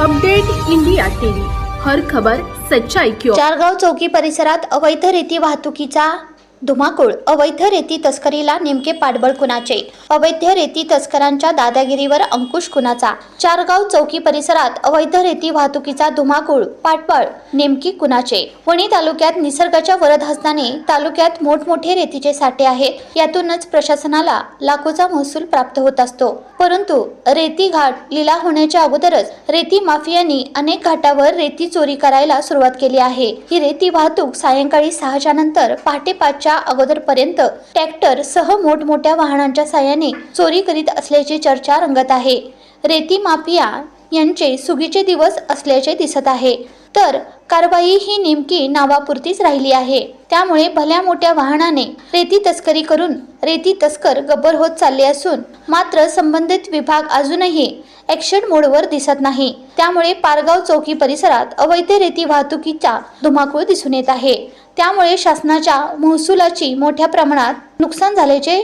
Update India TV. हर खबर सच्चाई क्यों चारगाव चौकी परिसरात अवैध रेती वाहतुकीचा धुमाकूळ अवैध रेती तस्करीला नेमके पाठबळ कुणाचे? अवैध रेती तस्करांच्या दादागिरीवर अंकुश कुणाचा? चारगाव चौकी परिसरात अवैध रेती वाहतुकीचा धुमाकूळ पाठबळ नेमकी कुणाचे? वणी तालुक्यात निसर्गाच्या वरद हस्ताने तालुक्यात मोठमोठे रेतीचे साठे आहेत. यातूनच प्रशासनाला लाखोचा महसूल प्राप्त होत असतो. परंतु रेती घाट लिला होण्याच्या अगोदरच रेती माफियांनी अनेक घाटावर रेती चोरी करायला सुरुवात केली आहे. ही रेती वाहतूक सायंकाळी सहाच्या नंतर पहाटे पाचच्या अगोदरपर्यंत ट्रॅक्टर सह मोठमोठ्या वाहनांच्या साह्याने चोरी करीत असल्याची चर्चा रंगत आहे. रेती माफिया यांचे सुगीचे दिवस असल्याचे दिसत आहे. तर कारवाई ही नेमकी नावापुरतीच राहिली आहे. त्यामुळे भल्या मोठ्या वाहनाने रेती तस्करी करून रेती तस्कर गब्बर होत चालले असून मात्र संबंधित विभाग अजूनही ॲक्शन मोडवर दिसत नाही. त्यामुळे पारगाव चौकी परिसरात अवैध रेती वाहतुकीचा धुमाकूळ दिसून येत आहे. त्यामुळे शासनाच्या महसुलाची मोठ्या प्रमाणात नुकसान झाल्याचे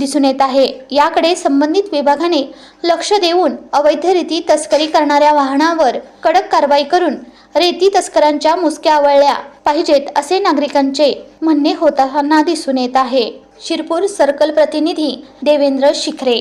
दिसून येत आहे. याकडे संबंधित विभागाने लक्ष देऊन अवैधरिती तस्करी करणाऱ्या वाहनावर कडक कारवाई करून रेती तस्करांच्या मुसक्या आवळल्या पाहिजेत असे नागरिकांचे म्हणणे होताना दिसून येत आहे. शिरपूर सर्कल प्रतिनिधी देवेंद्र शिखरे